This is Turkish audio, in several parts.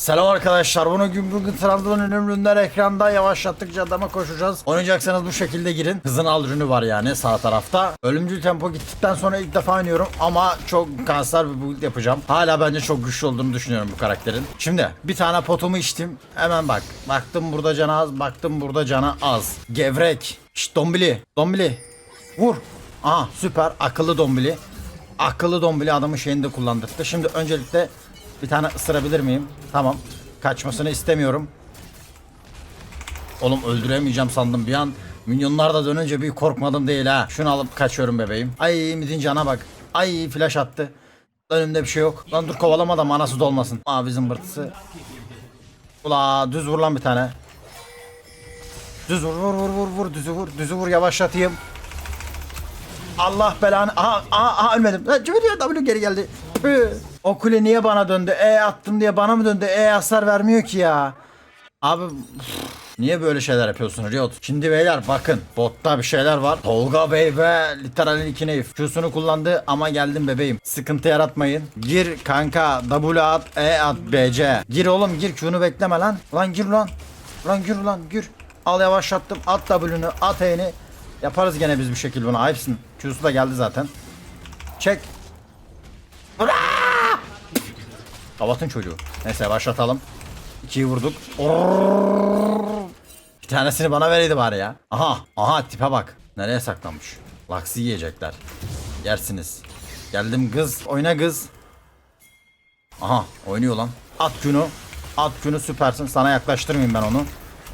Selam arkadaşlar. Bunu gün bugün Trabzon'un ürünler ekranda yavaşlattıkça adama koşacağız. Oynayacaksanız bu şekilde girin. Hızın al ürünü var yani sağ tarafta. Ölümcül tempo gittikten sonra ilk defa oynuyorum ama çok kanser bir build yapacağım. Hala bence çok güçlü olduğunu düşünüyorum bu karakterin. Şimdi bir tane potumu içtim. Hemen bak. Baktım burada cana az. Baktım burada cana az. Gevrek. Şşt dombili. Dombili. Vur. Aha süper. Akıllı dombili. Akıllı dombili adamın şeyini de kullandırdı. Şimdi öncelikle bir tane ısırabilir miyim? Tamam. Kaçmasını istemiyorum. Oğlum öldüremeyeceğim sandım bir an. Minyonlar da dönünce bir korkmadım değil ha. Şunu alıp kaçıyorum bebeğim. Ay midin cana bak. Ay flash attı. Önümde bir şey yok. Lan dur kovalama da manası dolmasın. Aa bizim bırtısı. Ula düz vur lan bir tane. Düz vur vur vur vur vur düzü vur düzü vur yavaşlatayım. Allah belanı. Aha, aha, aha ölmedim. Cüveliyor W geri geldi. Püh. O kule niye bana döndü? E attım diye bana mı döndü? E hasar vermiyor ki ya. Abi niye böyle şeyler yapıyorsun Riot? Şimdi beyler bakın botta bir şeyler var. Tolga Bey ve Literal'in iki neyif. Q'sunu kullandı ama geldim bebeğim. Sıkıntı yaratmayın. Gir kanka W at E at BC. Gir oğlum gir Q'nu bekleme lan. Lan gir lan. Lan gir lan gir. Al yavaşlattım at W'nu at E'ni. Yaparız gene biz bir şekilde bunu. Ayıpsın. Q'su da geldi zaten. Çek. Kavatın çocuğu. Neyse başlatalım. İkiyi vurduk. Bir tanesini bana vereydi bari ya. Aha. Aha tipe bak. Nereye saklanmış? Laksi yiyecekler. Yersiniz. Geldim kız. Oyna kız. Aha oynuyor lan. At şunu. At şunu süpersin. Sana yaklaştırmayayım ben onu.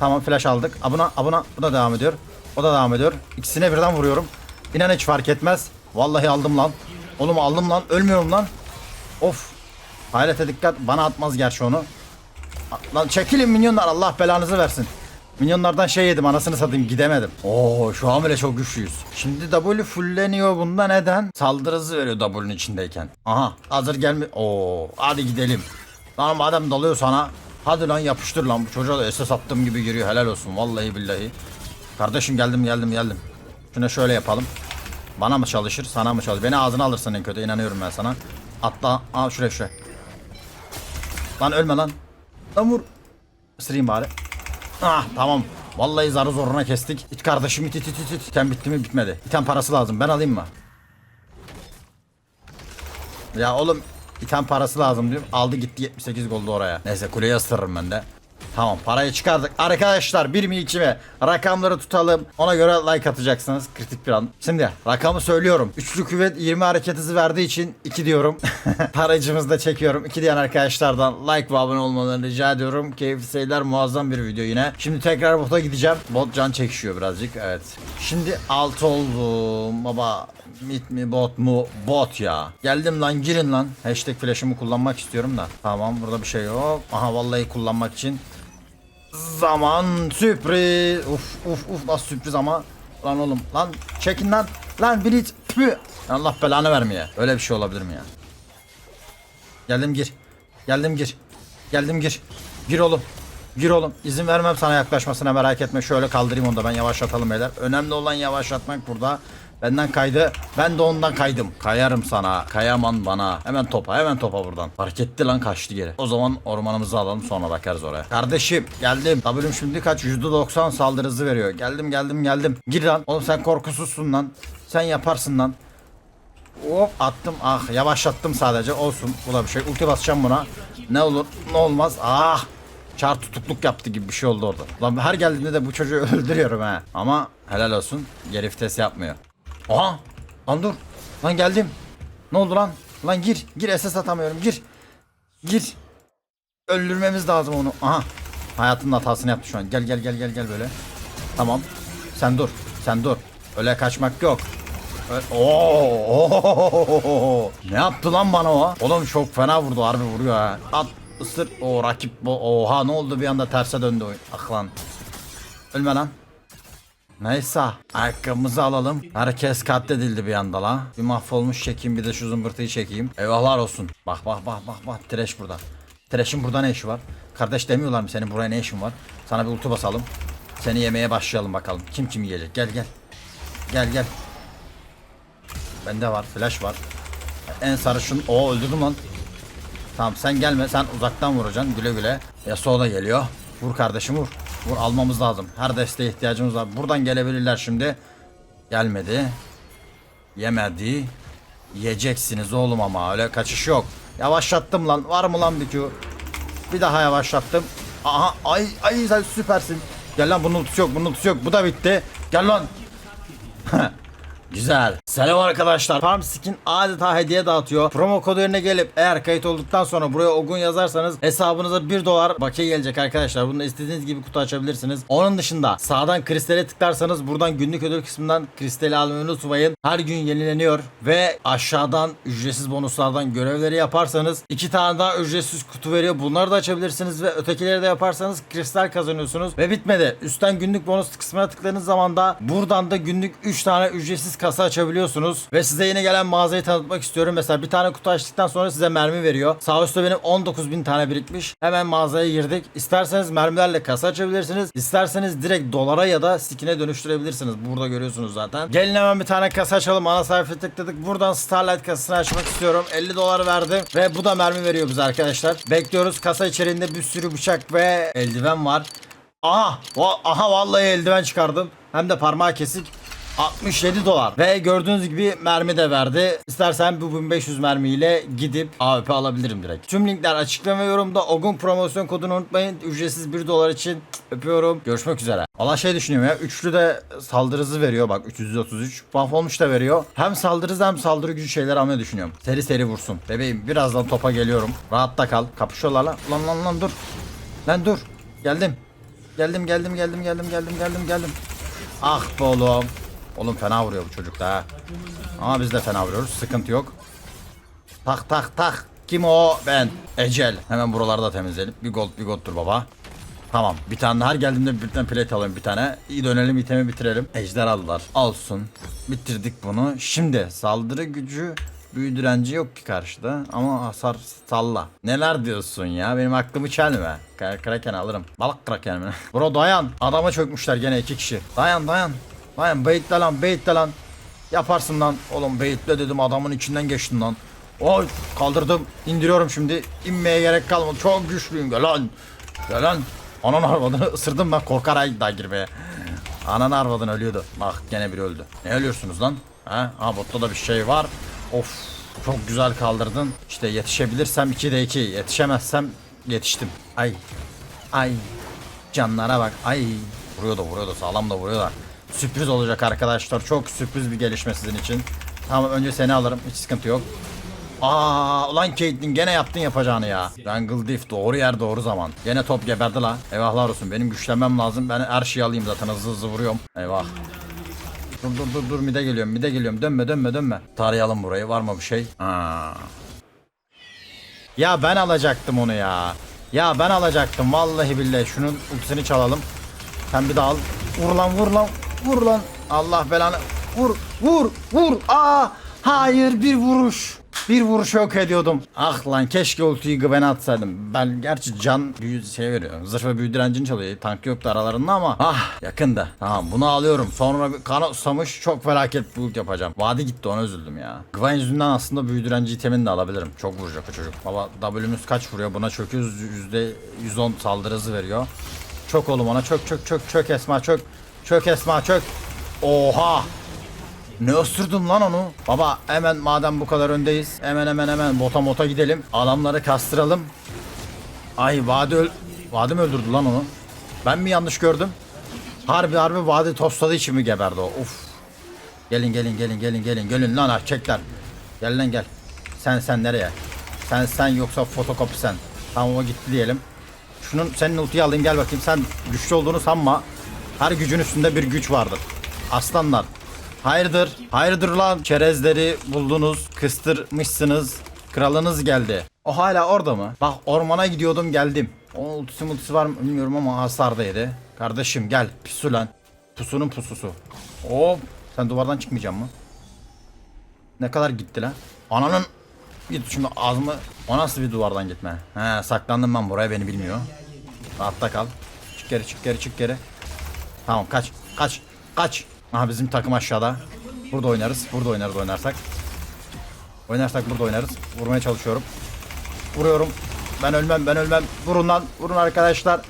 Tamam flash aldık. Abuna abuna. Bu da devam ediyor. O da devam ediyor. İkisine birden vuruyorum. İnan hiç fark etmez. Vallahi aldım lan. Oğlum aldım lan. Ölmüyorum lan. Of. Hayrete dikkat. Bana atmaz gerçi onu. Lan çekilin minyonlar. Allah belanızı versin. Minyonlardan şey yedim anasını satayım gidemedim. Oo şu an bile çok güçlüyüz. Şimdi W fulleniyor bunda neden? Saldırı hızı veriyor W'nin içindeyken. Aha hazır gelme. Oo hadi gidelim. Lan madem dalıyor sana. Hadi lan yapıştır lan bu çocuğa da SS attığım gibi giriyor helal olsun vallahi billahi. Kardeşim geldim geldim geldim. Şuna şöyle yapalım. Bana mı çalışır sana mı çalışır? Beni ağzına alırsın en kötü inanıyorum ben sana. Atla. Aa şuraya şuraya. Lan ölme lan. Lan vur. Isırayım bari. Ah tamam. Vallahi zarı zoruna kestik. İt kardeşim it it it it. it. İten bitti mi bitmedi. İten parası lazım. Ben alayım mı? Ya oğlum iten parası lazım diyorum. Aldı gitti 78 goldu oraya. Neyse kuleye ısırırım ben de. Tamam parayı çıkardık. Arkadaşlar bir mi iki mi? Rakamları tutalım. Ona göre like atacaksınız. Kritik bir an. Şimdi rakamı söylüyorum. Üçlü küvet 20 hareket hızı verdiği için 2 diyorum. Paracımızı da çekiyorum. 2 diyen arkadaşlardan like ve abone olmalarını rica ediyorum. Keyifli seyirler muazzam bir video yine. Şimdi tekrar bota gideceğim. Bot can çekişiyor birazcık. Evet. Şimdi 6 oldum. Baba Mit mi bot mu? Bot ya. Geldim lan girin lan. Hashtag flash'ımı kullanmak istiyorum da. Tamam burada bir şey yok. Aha vallahi kullanmak için. Zaman sürpriz. Uf uf uf nasıl sürpriz ama. Lan oğlum lan çekin lan. Lan blitz. Püh. Allah belanı vermeye. Öyle bir şey olabilir mi ya? Geldim gir. Geldim gir. Geldim gir. Gir oğlum. Gir oğlum. İzin vermem sana yaklaşmasına merak etme. Şöyle kaldırayım onu da ben yavaşlatalım beyler. Önemli olan yavaşlatmak burada. Benden kaydı. Ben de ondan kaydım. Kayarım sana. Kayaman bana. Hemen topa hemen topa buradan. Fark etti lan kaçtı geri. O zaman ormanımızı alalım sonra bakarız oraya. Kardeşim geldim. W'm şimdi kaç? %90 saldırı hızı veriyor. Geldim geldim geldim. Gir lan. Oğlum sen korkusuzsun lan. Sen yaparsın lan. Hop attım. Ah yavaşlattım sadece. Olsun. Bu da bir şey. Ulti basacağım buna. Ne olur ne olmaz. Ah. Çar tutukluk yaptı gibi bir şey oldu orada. Lan her geldiğimde de bu çocuğu öldürüyorum ha. Ama helal olsun. Geri vites yapmıyor. Oha. Lan dur. Lan geldim. Ne oldu lan? Lan gir. Gir SS atamıyorum. Gir. Gir. Öldürmemiz lazım onu. Aha. Hayatının hatasını yaptı şu an. Gel gel gel gel gel böyle. Tamam. Sen dur. Sen dur. Öyle kaçmak yok. Ö- Oo, oo. Ne yaptı lan bana o? Oğlum çok fena vurdu harbi vuruyor ha. At ısır. O rakip bu. Oha ne oldu bir anda terse döndü oyun. Ah lan. Ölme lan. Neyse ayakkabımızı alalım. Herkes katledildi bir anda la. Bir mahvolmuş çekeyim bir de şu zımbırtıyı çekeyim. Eyvahlar olsun. Bak bak bak bak bak Trash burada. Trash'in burada ne işi var? Kardeş demiyorlar mı senin buraya ne işin var? Sana bir ulti basalım. Seni yemeye başlayalım bakalım. Kim kim yiyecek? Gel gel. Gel gel. Bende var. Flash var. En sarışın. O öldürdüm lan. Tamam sen gelme sen uzaktan vuracaksın güle güle. Yasuo da geliyor. Vur kardeşim vur. Vur almamız lazım. Her desteğe ihtiyacımız var. Buradan gelebilirler şimdi. Gelmedi. Yemedi. Yiyeceksiniz oğlum ama öyle kaçış yok. Yavaşlattım lan. Var mı lan bir Q? Bir daha yavaşlattım. Aha ay ay sen süpersin. Gel lan bunun ultisi yok bunun ultisi yok. Bu da bitti. Gel lan. Güzel. Selam arkadaşlar. Farm Skin adeta hediye dağıtıyor. Promo kodu yerine gelip eğer kayıt olduktan sonra buraya Ogun yazarsanız hesabınıza 1 dolar bakiye gelecek arkadaşlar. Bunu istediğiniz gibi kutu açabilirsiniz. Onun dışında sağdan kristale tıklarsanız buradan günlük ödül kısmından kristali almayı unutmayın. Her gün yenileniyor ve aşağıdan ücretsiz bonuslardan görevleri yaparsanız iki tane daha ücretsiz kutu veriyor. Bunları da açabilirsiniz ve ötekileri de yaparsanız kristal kazanıyorsunuz. Ve bitmedi. Üstten günlük bonus kısmına tıkladığınız zaman da buradan da günlük 3 tane ücretsiz kasa açabiliyorsunuz. Ve size yeni gelen mağazayı tanıtmak istiyorum. Mesela bir tane kutu açtıktan sonra size mermi veriyor. Sağ üstte benim 19.000 tane birikmiş. Hemen mağazaya girdik. İsterseniz mermilerle kasa açabilirsiniz. İsterseniz direkt dolara ya da skine dönüştürebilirsiniz. Burada görüyorsunuz zaten. Gelin hemen bir tane kasa açalım. Ana sayfaya tıkladık. Buradan Starlight kasasını açmak istiyorum. 50 dolar verdim. Ve bu da mermi veriyor bize arkadaşlar. Bekliyoruz. Kasa içerisinde bir sürü bıçak ve eldiven var. Aha, aha vallahi eldiven çıkardım. Hem de parmağı kesik. 67 dolar ve gördüğünüz gibi mermi de verdi. İstersen bu 1500 mermiyle gidip AWP alabilirim direkt. Tüm linkler açıklama yorumda Ogun promosyon kodunu unutmayın. Ücretsiz 1 dolar için öpüyorum. Görüşmek üzere. Valla şey düşünüyorum ya. Üçlü de saldırı hızı veriyor. Bak 333. Buff olmuş da veriyor. Hem saldırı hızı hem saldırı gücü şeyler almayı düşünüyorum. Seri seri vursun. Bebeğim birazdan topa geliyorum. Rahatta kal. Kapışıyorlar lan. Lan lan lan dur. Lan dur. Geldim. Geldim geldim geldim geldim geldim geldim geldim. Ah be oğlum. Oğlum fena vuruyor bu çocuk da. Ama biz de fena vuruyoruz. Sıkıntı yok. Tak tak tak. Kim o? Ben. Ecel. Hemen buralarda temizleyelim. Bir gold bir goldtur baba. Tamam. Bir tane her geldiğimde bir tane plate alayım bir tane. İyi dönelim itemi bitirelim. Ejder aldılar. Olsun. Bitirdik bunu. Şimdi saldırı gücü büyü direnci yok ki karşıda. Ama hasar salla. Neler diyorsun ya? Benim aklımı çelme. Kra- Kraken alırım. Balık kraken mi? Bro dayan. Adama çökmüşler gene iki kişi. Dayan dayan. Dayan baitle lan baitle lan. Yaparsın lan. Oğlum baitle dedim adamın içinden geçtin lan. Oy kaldırdım. indiriyorum şimdi. İnmeye gerek kalmadı. Çok güçlüyüm. Gel lan. Gel lan. Anan arvadını ısırdım ben korkarak da girmeye. Anan arvadın ölüyordu. Bak gene biri öldü. Ne ölüyorsunuz lan? Ha? Ha botta da bir şey var. Of. Çok güzel kaldırdın. İşte yetişebilirsem 2'de 2. Yetişemezsem yetiştim. Ay. Ay. Canlara bak. Ay. Vuruyor da vuruyor da sağlam da vuruyor da. Sürpriz olacak arkadaşlar. Çok sürpriz bir gelişme sizin için. Tamam önce seni alırım. Hiç sıkıntı yok. Aa ulan Caitlyn gene yaptın yapacağını ya. Jungle Diff doğru yer doğru zaman. Gene top geberdi la. Eyvahlar olsun benim güçlenmem lazım. Ben her şeyi alayım zaten hızlı hızlı vuruyorum. Eyvah. Dur dur dur dur mide geliyorum mide geliyorum. Dönme dönme dönme. Tarayalım burayı var mı bir şey? Aa. Ya ben alacaktım onu ya. Ya ben alacaktım vallahi billahi. Şunun ultisini çalalım. Sen bir daha al. Vur lan vur lan. Vur lan. Allah belanı. Vur vur vur. Aa hayır bir vuruş. Bir vuruş yok ediyordum. Ah lan keşke ultiyi güvene atsaydım. Ben gerçi can büyü şey veriyor. Zırh ve büyü direncini çalıyor. Tank yoktu aralarında ama ah yakında. Tamam bunu alıyorum. Sonra bir kana susamış çok felaket build yapacağım. Vadi gitti ona üzüldüm ya. Gwen yüzünden aslında büyü direnci itemini de alabilirim. Çok vuracak o çocuk. Baba W'müz kaç vuruyor? Buna çöküyoruz. %110 saldırı hızı veriyor. Çök oğlum ona çök çök çök çök Esma çök. Çök Esma çök. Oha. Ne ısırdın lan onu? Baba hemen madem bu kadar öndeyiz. Hemen hemen hemen bota mota gidelim. Adamları kastıralım. Ay Vadi öl... Vadi mi öldürdü lan onu? Ben mi yanlış gördüm? Harbi harbi Vadi tosladığı için mi geberdi o? Uf. Gelin gelin gelin gelin gelin gelin lan erkekler. Gel lan gel. Sen sen nereye? Sen sen yoksa fotokopi sen. Tamam o gitti diyelim. Şunun senin ultiyi alayım gel bakayım. Sen güçlü olduğunu sanma. Her gücün üstünde bir güç vardır. Aslanlar. Hayırdır? Hayırdır lan? Çerezleri buldunuz, kıstırmışsınız. Kralınız geldi. O hala orada mı? Bak ormana gidiyordum geldim. O ultisi multisi var mı bilmiyorum ama hasardaydı. Kardeşim gel pusu lan. Pusunun pususu. Hop. Sen duvardan çıkmayacaksın mı? Ne kadar gitti lan? Ananın Git şimdi ağzımı O nasıl bir duvardan gitme He saklandım ben buraya beni bilmiyor Rahatta kal Çık geri çık geri çık geri Tamam kaç kaç kaç Aha bizim takım aşağıda Burada oynarız burada oynarız oynarsak Oynarsak burada oynarız Vurmaya çalışıyorum Vuruyorum. Ben ölmem ben ölmem. Vurun lan vurun arkadaşlar.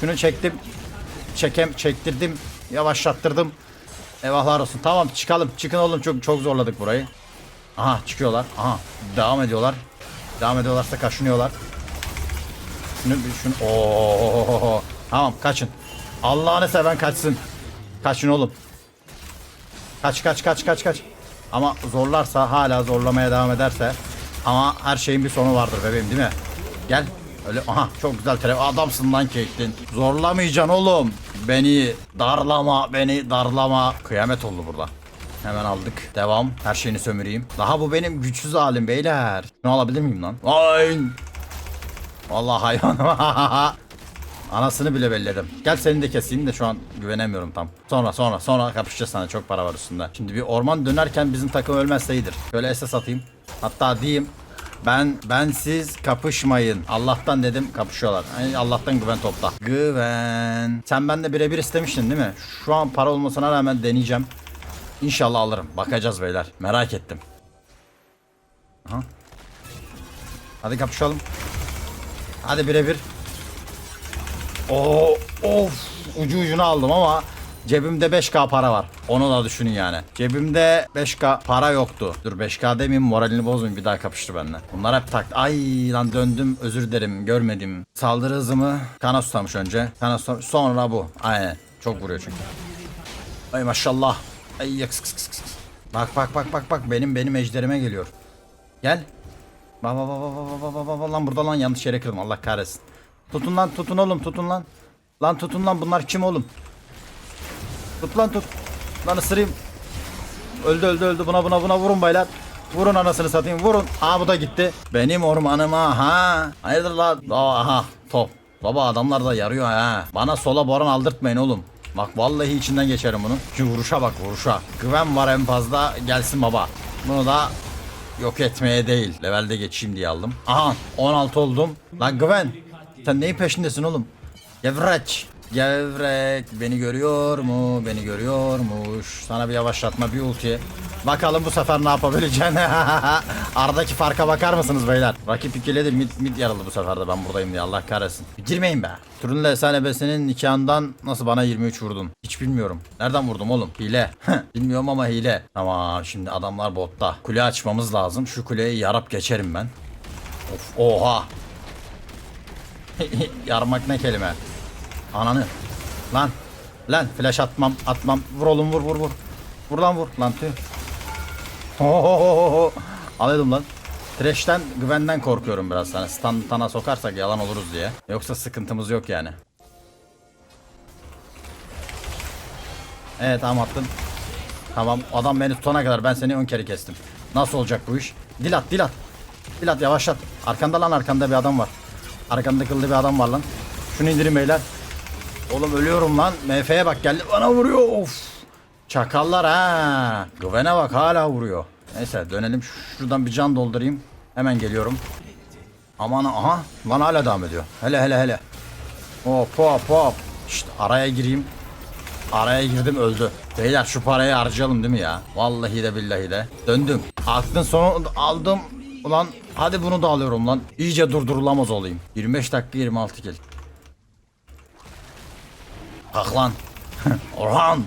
Şunu çektim. Çekem çektirdim. Yavaşlattırdım. Eyvahlar olsun. Tamam çıkalım. Çıkın oğlum çok çok zorladık burayı. Aha çıkıyorlar. Aha devam ediyorlar. Devam ediyorlarsa kaşınıyorlar. Şunu şunu. Oo. Tamam kaçın. Allah'ını seven kaçsın. Kaçın oğlum. Kaç kaç kaç kaç kaç. Ama zorlarsa hala zorlamaya devam ederse ama her şeyin bir sonu vardır bebeğim değil mi? Gel. Öyle aha çok güzel tele adamsın lan Caitlyn. Zorlamayacaksın oğlum. Beni darlama, beni darlama. Kıyamet oldu burada. Hemen aldık. Devam. Her şeyini sömüreyim. Daha bu benim güçsüz halim beyler. Şunu alabilir miyim lan? Vay. Vallahi hayvan. Anasını bile belledim. Gel seni de keseyim de şu an güvenemiyorum tam. Sonra sonra sonra kapışacağız sana çok para var üstünde. Şimdi bir orman dönerken bizim takım ölmezse iyidir. Şöyle SS atayım. Hatta diyeyim ben ben siz kapışmayın. Allah'tan dedim kapışıyorlar. Yani Allah'tan güven topla. Güven. Sen bende birebir istemiştin değil mi? Şu an para olmasına rağmen deneyeceğim. İnşallah alırım. Bakacağız beyler. Merak ettim. Aha. Hadi kapışalım. Hadi birebir. Oo, of ucu ucuna aldım ama cebimde 5k para var. Onu da düşünün yani. Cebimde 5k para yoktu. Dur 5k demeyeyim moralini bozmayayım bir daha kapıştı benimle. Bunlar hep tak. Ay lan döndüm özür dilerim görmedim. Saldırı hızımı kana tutamış önce. Kana tutamış. Sonra bu. Aynen. Çok vuruyor çünkü. Ay maşallah. Ay yaks kıs kıs kıs. Bak bak bak bak bak benim benim ejderime geliyor. Gel. Bak bak bak bak bak bak bak bak lan burada lan yanlış yere kırdım Allah kahretsin. Tutun lan tutun oğlum tutun lan. Lan tutun lan bunlar kim oğlum? Tut lan tut. Lan ısırayım. Öldü öldü öldü buna buna buna vurun baylar. Vurun anasını satayım vurun. Aa bu da gitti. Benim ormanıma ha. Hayırdır lan? Aha top. Baba adamlar da yarıyor ha. Bana sola boran aldırtmayın oğlum. Bak vallahi içinden geçerim bunu. Şu vuruşa bak vuruşa. Güven var en fazla gelsin baba. Bunu da yok etmeye değil. Levelde geçeyim diye aldım. Aha 16 oldum. Lan Güven. Sen neyin peşindesin oğlum? Gevrek. Gevrek beni görüyor mu? Beni görüyormuş. Sana bir yavaşlatma bir ulti. Bakalım bu sefer ne yapabileceğini. Aradaki farka bakar mısınız beyler? Rakip ikiledi mid, mid yaralı bu sefer de ben buradayım diye Allah kahretsin. Girmeyin be. Turunlu efsane besinin nikahından nasıl bana 23 vurdun? Hiç bilmiyorum. Nereden vurdum oğlum? Hile. Bilmiyorum ama hile. Tamam şimdi adamlar botta. Kule açmamız lazım. Şu kuleyi yarıp geçerim ben. Of oha. Yarmak ne kelime? Ananı. Lan. Lan flash atmam atmam. Vur oğlum vur vur vur. Vur lan vur. Lan tüh. Ohohoho. Alıyordum lan. Trash'ten güvenden korkuyorum biraz sana. Stun tana sokarsak yalan oluruz diye. Yoksa sıkıntımız yok yani. Evet tamam attın. Tamam adam beni tutana kadar ben seni ön kere kestim. Nasıl olacak bu iş? Dil at. Dil at yavaşlat. Arkanda lan arkanda bir adam var. Arkanda kıllı bir adam var lan. Şunu indirin beyler. Oğlum ölüyorum lan. MF'ye bak geldi bana vuruyor. Of. Çakallar ha. Güvene bak hala vuruyor. Neyse dönelim şuradan bir can doldurayım. Hemen geliyorum. Aman aha lan hala devam ediyor. Hele hele hele. Hop hop hop. İşte araya gireyim. Araya girdim öldü. Beyler şu parayı harcayalım değil mi ya? Vallahi de billahi de. Döndüm. Aklın sonu aldım. Ulan hadi bunu da alıyorum lan. İyice durdurulamaz olayım. 25 dakika 26 kill. Kalk lan. Orhan.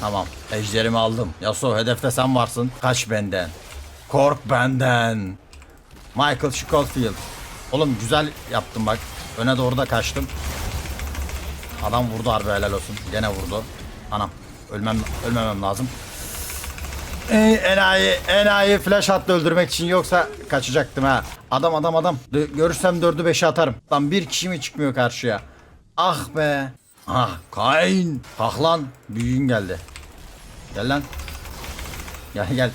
Tamam. Ejderimi aldım. Yasuo hedefte sen varsın. Kaç benden. Kork benden. Michael Schofield. Oğlum güzel yaptım bak. Öne doğru da kaçtım. Adam vurdu harbi helal olsun. Gene vurdu. Anam. Ölmem, ölmemem lazım. Ey, enayi, enayi flash attı öldürmek için yoksa kaçacaktım ha. Adam adam adam. Dö- görürsem dördü beşi atarım. Lan bir kişi mi çıkmıyor karşıya? Ah be. Ah Kain. Kalk lan. Büyüğün geldi. Gel lan. Gel gel.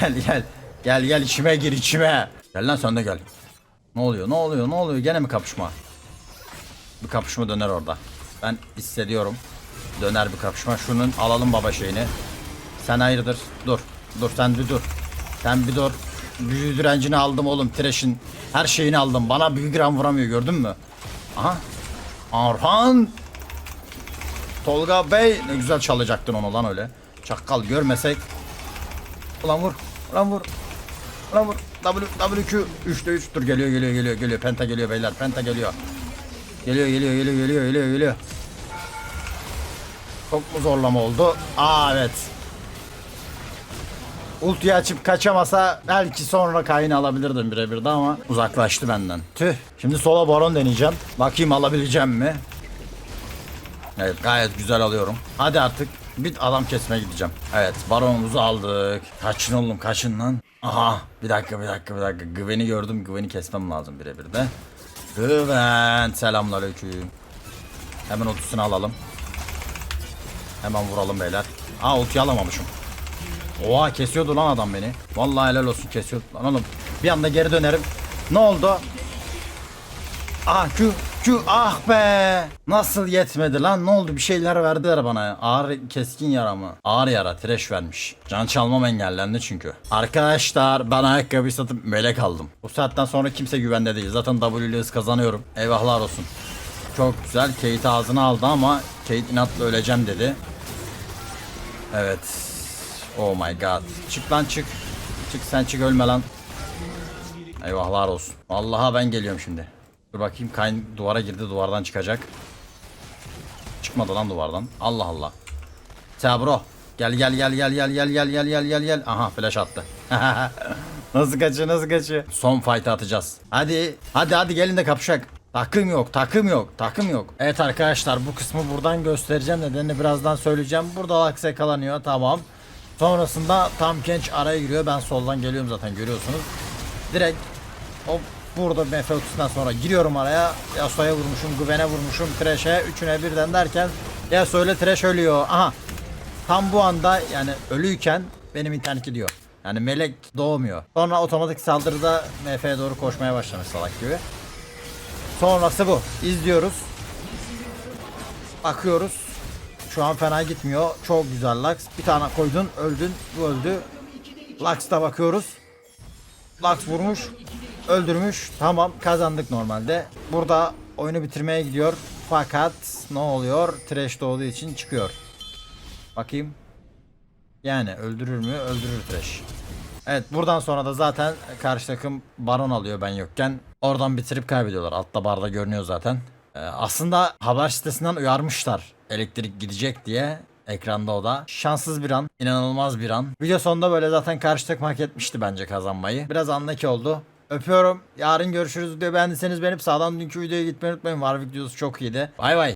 Gel gel. Gel gel içime gir içime. Gel lan sen de gel. Ne oluyor ne oluyor ne oluyor gene mi kapışma? Bir kapışma döner orada. Ben hissediyorum. Döner bir kapışma. Şunun alalım baba şeyini. Sen hayırdır? Dur. Dur sen bir dur. Sen bir dur. Büyü direncini aldım oğlum. Trash'in her şeyini aldım. Bana büyü gram vuramıyor gördün mü? Aha. Arhan. Tolga Bey. Ne güzel çalacaktın onu lan öyle. Çakal görmesek. Ulan vur. Ulan vur. Buna vur. W, WQ. 3'te 3. Dur geliyor geliyor geliyor geliyor. Penta geliyor beyler. Penta geliyor. Geliyor geliyor geliyor geliyor geliyor geliyor. Çok mu zorlama oldu? Aa evet. Ultiyi açıp kaçamasa belki sonra kayını alabilirdim birebir de ama uzaklaştı benden. Tüh. Şimdi sola baron deneyeceğim. Bakayım alabileceğim mi? Evet gayet güzel alıyorum. Hadi artık bir adam kesmeye gideceğim. Evet baronumuzu aldık. Kaçın oğlum kaçın lan. Aha bir dakika bir dakika bir dakika. Güveni gördüm. Güveni kesmem lazım birebir de. Güven. Selamünaleyküm. Hemen ultisini alalım. Hemen vuralım beyler. Aa ultiyi alamamışım. Oha kesiyordu lan adam beni. Vallahi helal olsun kesiyordu lan oğlum. Bir anda geri dönerim. Ne oldu? Ah Q Q ah be. Nasıl yetmedi lan? Ne oldu? Bir şeyler verdiler bana. Ağır keskin yara mı? Ağır yara trash vermiş. Can çalmam engellendi çünkü. Arkadaşlar ben ayakkabı satıp melek aldım. Bu saatten sonra kimse güvende değil. Zaten W ile hız kazanıyorum. Eyvahlar olsun. Çok güzel. Kate ağzına aldı ama Kate inatla öleceğim dedi. Evet. Oh my god. Çık lan çık. Çık sen çık ölme lan. Eyvahlar olsun. Vallahi ben geliyorum şimdi. Dur bakayım Kayn duvara girdi duvardan çıkacak. Çıkmadı lan duvardan. Allah Allah. Sabro. Gel gel gel gel gel gel gel gel gel gel gel. Aha flash attı. nasıl kaçıyor nasıl kaçıyor? Son fight'ı atacağız. Hadi hadi hadi gelin de kapışak. Takım yok, takım yok, takım yok. Evet arkadaşlar bu kısmı buradan göstereceğim. Nedenini birazdan söyleyeceğim. Burada Lux yakalanıyor tamam. Sonrasında tam genç araya giriyor. Ben soldan geliyorum zaten görüyorsunuz. Direkt o burada MF ultisinden sonra giriyorum araya. Yasuo'ya vurmuşum, Güven'e vurmuşum, Thresh'e. Üçüne birden derken Yasuo ile Thresh ölüyor. Aha. Tam bu anda yani ölüyken benim internet gidiyor. Yani melek doğmuyor. Sonra otomatik saldırıda MF'ye doğru koşmaya başlamış salak gibi. Sonrası bu. İzliyoruz. Bakıyoruz. Şu an fena gitmiyor. Çok güzel Lux. Bir tane koydun, öldün, bu öldü. Lux'ta bakıyoruz. Lux vurmuş, öldürmüş. Tamam, kazandık normalde. Burada oyunu bitirmeye gidiyor. Fakat ne oluyor? Trash doğduğu için çıkıyor. Bakayım. Yani öldürür mü? Öldürür Trash. Evet buradan sonra da zaten karşı takım baron alıyor ben yokken. Oradan bitirip kaybediyorlar. Altta barda görünüyor zaten. Ee, aslında haber sitesinden uyarmışlar. Elektrik gidecek diye. Ekranda o da. Şanssız bir an. inanılmaz bir an. Video sonunda böyle zaten karşı takım hak etmişti bence kazanmayı. Biraz anlaki oldu. Öpüyorum. Yarın görüşürüz. Videoyu beğendiyseniz beğenip sağdan dünkü videoya gitmeyi unutmayın. Var videosu çok iyiydi. Bay bay.